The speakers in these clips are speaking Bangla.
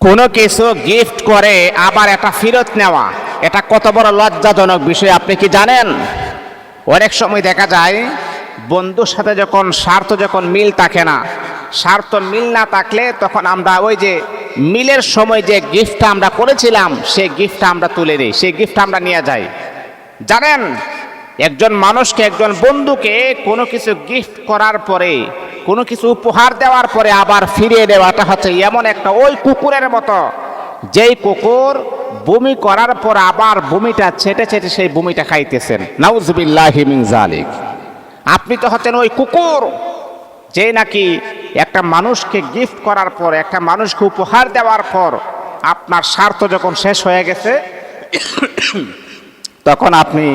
কোনো কিছু গিফট করে আবার এটা ফেরত নেওয়া, এটা কত বড় লজ্জাজনক বিষয়, আপনি কি জানেন? অনেক সময় দেখা যায়, বন্ধুর সাথে যখন স্বার্থ যখন মিল থাকে না, স্বার্থ মিল না থাকলে তখন আমরা ওই যে মিলের সময় যে গিফটটা আমরা করেছিলাম, সেই গিফটটা আমরা তুলে নিই, সেই গিফটটা আমরা নিয়ে যাই। জানেন? একজন মানুষকে, একজন বন্ধুকে কোনো কিছু গিফট করার পরে কোনো কিছু উপহার দেওয়ার পরে আবার ফিরিয়ে দেওয়াটা হচ্ছে এমন একটা ওই কুকুরের মতো। যেই কুকুর বমি করার পর আবার বমিটা ছেটে ছেটে সেই বমিটা খাইতেছেন। নাউজবিল্লাহি মিন জালিক আপনি তো হচ্ছেন ওই কুকুর, যে নাকি একটা মানুষকে গিফট করার পর, একটা মানুষকে উপহার দেওয়ার পর আপনার স্বার্থ যখন শেষ হয়ে গেছে, তখন আপনি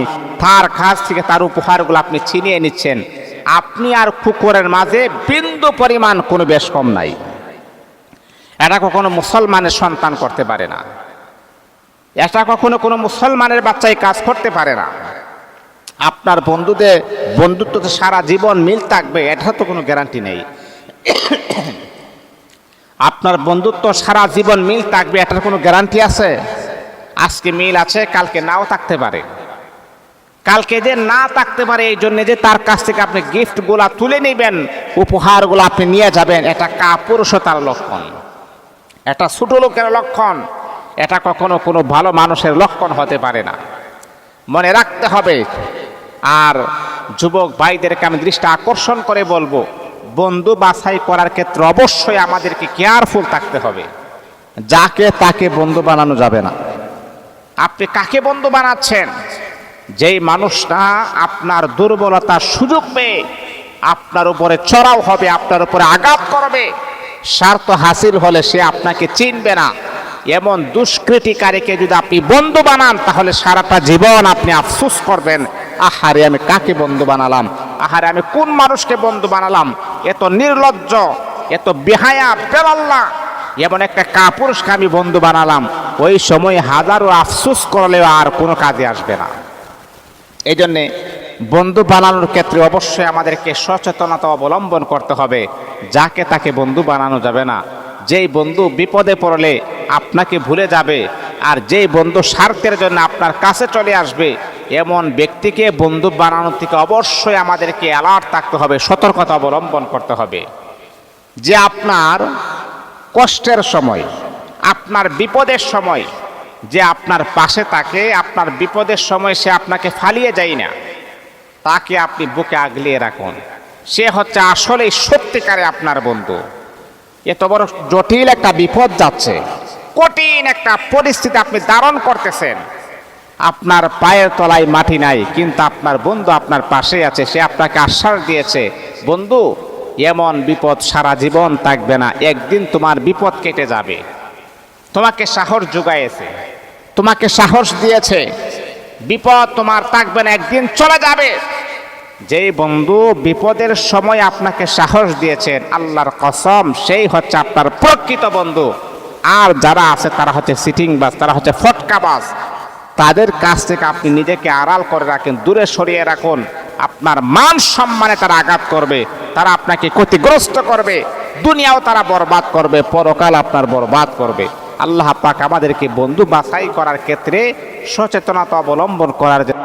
তার কাছ থেকে তার উপহারগুলো আপনি ছিনিয়ে নিচ্ছেন। আপনি আর কুকুরের মাঝে বিন্দু পরিমাণ কোনো বেশ কম নাই। এটা কখনো মুসলমানের সন্তান করতে পারে না। এটা কখনো কোনো মুসলমানের বাচ্চাই কাজ করতে পারে না। আপনার বন্ধুদের বন্ধুত্বতে সারা জীবন মিল থাকবে, এটা তো কোনো গ্যারান্টি নেই। আপনার বন্ধুত্ব সারা জীবন মিল থাকবে, এটার কোনো গ্যারান্টি আছে? আজকে মিল আছে, কালকে নাও থাকতে পারে। কালকে যে না থাকতে পারে এই জন্য যে তার কাছ থেকে আপনি গিফটগুলা তুলে নেবেন, উপহারগুলো আপনি নিয়ে যাবেন, এটা কাপুরুষতার লক্ষণ। এটা ছোট লোকের লক্ষণ, এটা কখনো কোনো ভালো মানুষের লক্ষণ হতে পারে না। মনে রাখতে হবে, আর যুবক ভাইদেরকে আমি দৃষ্টি আকর্ষণ করে বলব, বন্ধু বাছাই করার ক্ষেত্রে অবশ্যই আমাদেরকে কেয়ারফুল থাকতে হবে। যাকে তাকে বন্ধু বানানো যাবে না। আপনি কাকে বন্ধু বানাচ্ছেন? যেই মানুষটা আপনার দুর্বলতার সুযোগ পেয়ে আপনার উপরে চড়াও হবে, আপনার উপরে আঘাত করবে, স্বার্থ হাসিল হলে সে আপনাকে চিনবে না। এমন দুষ্কৃতিকারীকে যদি আপনি বন্ধু বানান, তাহলে সারাটা জীবন আপনি আফসুস করবেন, আহারে আমি কাকে বন্ধু বানালাম? আহারে আমি কোন মানুষকে বন্ধু বানালাম? এত নির্লজ্জ এত বেহায়া, বেলাল্লা। এমন একটা কাপুরুষকে আমি বন্ধু বানালাম। ওই সময় হাজারো আফসুস করলেও আর কোনো কাজে আসবে না। এই জন্যে বন্ধু বানানোর ক্ষেত্রে অবশ্যই আমাদেরকে সচেতনতা অবলম্বন করতে হবে, যাকে তাকে বন্ধু বানানো যাবে না। যেই বন্ধু বিপদে পড়লে আপনাকে ভুলে যাবে, আর যেই বন্ধু স্বার্থের জন্য আপনার কাছে চলে আসবে, এমন ব্যক্তিকে বন্ধু বানানোর থেকে অবশ্যই আমাদেরকে অ্যালার্ট থাকতে হবে, সতর্কতা অবলম্বন করতে হবে। যে আপনার কষ্টের সময়, আপনার বিপদের সময় যে আপনার পাশে থাকে আপনার বিপদের সময় সে আপনাকে ফালিয়ে যায় না। তাকে আপনি বুকে আগলিয়ে রাখুন। সে হচ্ছে আসলেই সত্যিকারে আপনার বন্ধু। এত বড় জটিল একটা বিপদ যাচ্ছে। কঠিন একটা পরিস্থিতি আপনি ধারণ করতেছেন। আপনার পায়ের তলায় মাটি নাই, কিন্তু আপনার বন্ধু আপনার পাশে আছে। সে আপনাকে আশ্বাস দিয়েছে, বন্ধু, এমন বিপদ সারা জীবন থাকবে না। একদিন তোমার বিপদ কেটে যাবে। তোমাকে সাহস যোগাইছে তোমাকে সাহস দিয়েছে। বিপদ তোমার থাকবে না একদিন চলে যাবে। যেই বন্ধু বিপদের সময় আপনাকে সাহস দিয়েছেন আল্লাহর কসম সেই হচ্ছে আপনার প্রকৃত বন্ধু। আর যারা আছে তারা হচ্ছে সিটিং বাস তারা হচ্ছে ফটকা বাস। তাদের কাছ থেকে আপনি নিজেকে আড়াল করে রাখেন দূরে সরিয়ে রাখুন। আপনার মান সম্মানে তারা আঘাত করবে তারা আপনাকে ক্ষতিগ্রস্ত করবে। দুনিয়াও তারা বরবাদ করবে পরকাল আপনার বরবাদ করবে। আল্লাহ পাক আমাদেরকে বন্ধু বাছাই করার ক্ষেত্রে সচেতনতা অবলম্বন করার জন্য